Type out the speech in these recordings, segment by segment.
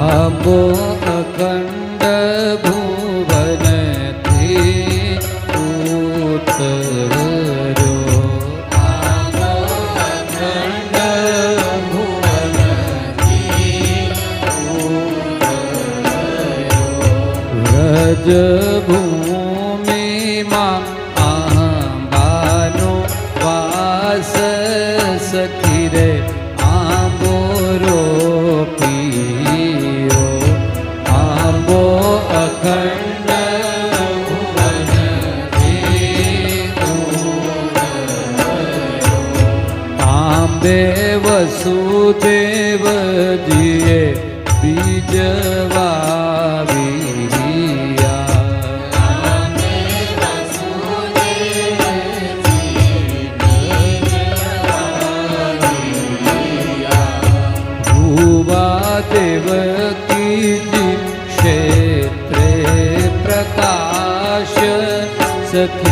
આંબો અખંડ ભુવનથી અખંડ ભુવનથી વ્રજ ભૂમિમાં આંબે વસુદેવજીએ બીજ વાવ્યા ભુવા દેવકીજી ક્ષેત્રે પ્રકાશ સખી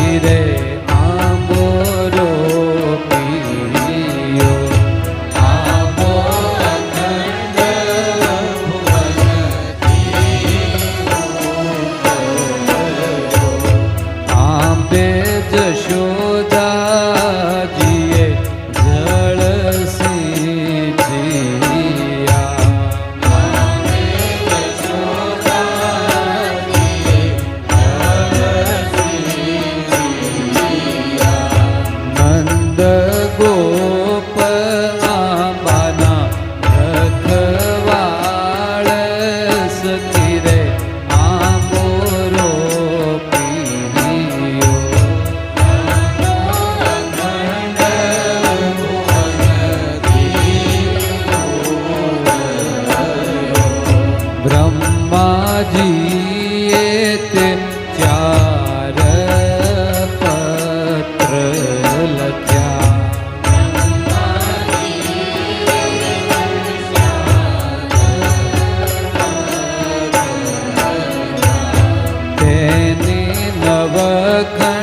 go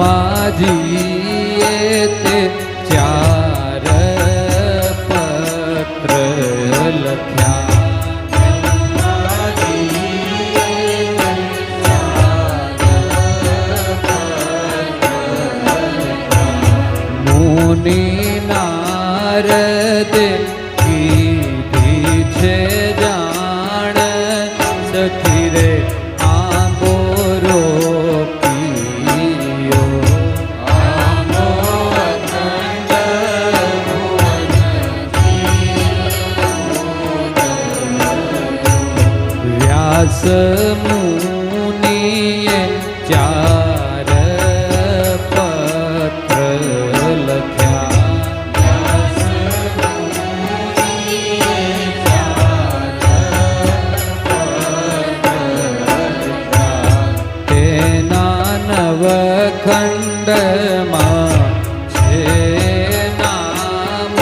બ્રહ્માજીએ તે ચાર પત્ર લખ્યા મુનિ નારદ વ્યાસ મુનિએ ચાર પત્ર લખ્યા. તેના નવખંડમાં છે નામ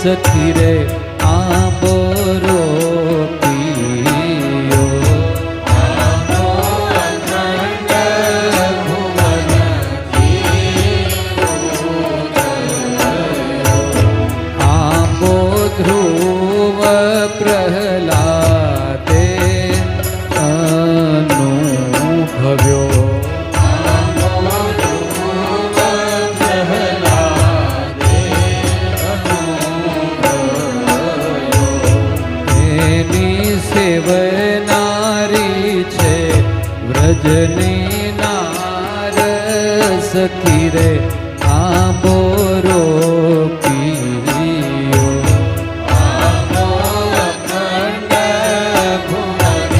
સખી રે વ્રજની નાર સખી રે અખંડ ભુવન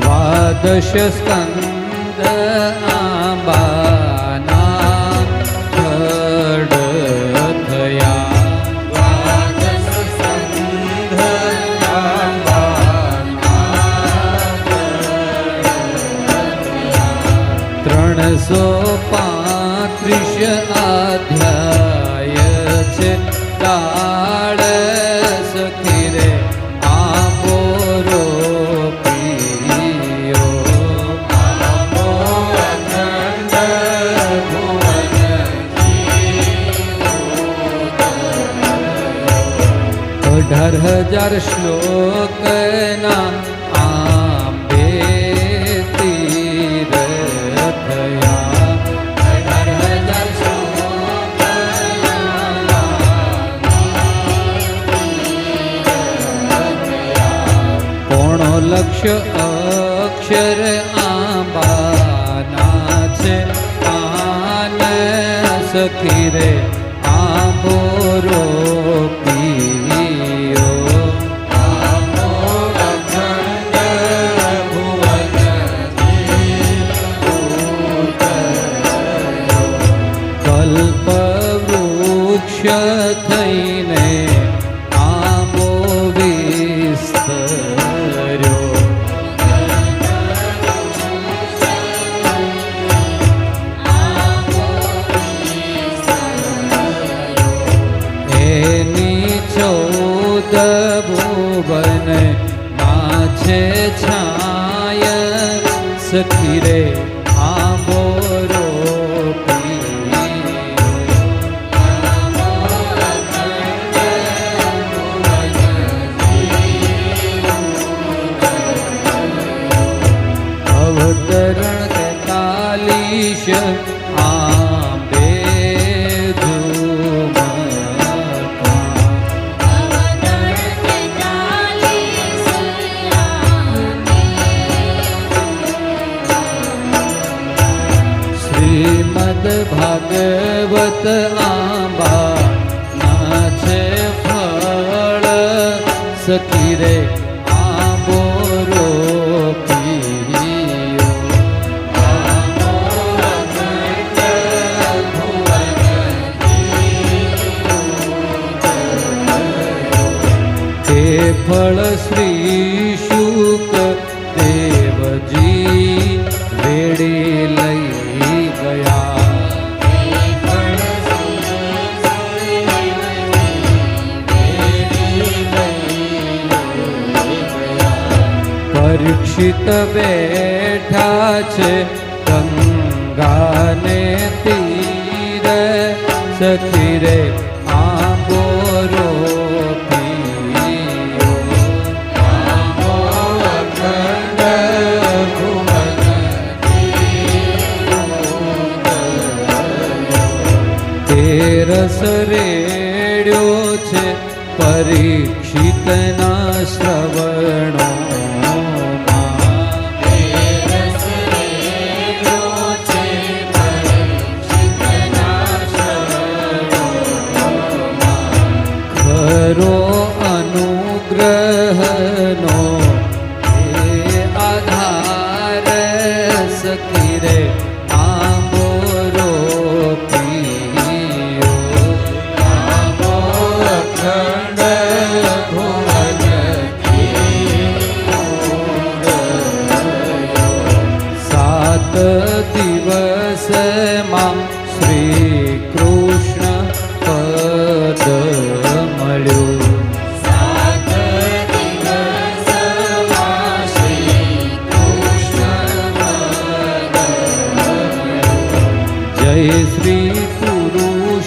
દ્વાદશ સ્કંદ આંબાના પાંત્રીસ અધ્યાય છે. કાળ સખી રે અખંડ અઢાર હજાર શ્લોકના અક્ષર આંબાના છે આન સખી રે આંબો રોપિયો કલ્પ વૃક્ષ થઈને ચૌદ ભુવન નાચે છાય સખી રે. ભાગવત આંબા ના છે ફળ સખી રે આંબો ફળ શ્રી પરીક્ષિત બેઠા છે ગંગાને તીરે સખી રે આંબો રોપિયો તેરસ રેડ્યો છે પરીક્ષિતના શ્રવણો. અનુગ્રહનો આધાર સખી રે આંબો રોપિયો આંબો અખંડ ભુવન સાત દિવસમાં શ્રી પુરુષોત્તમ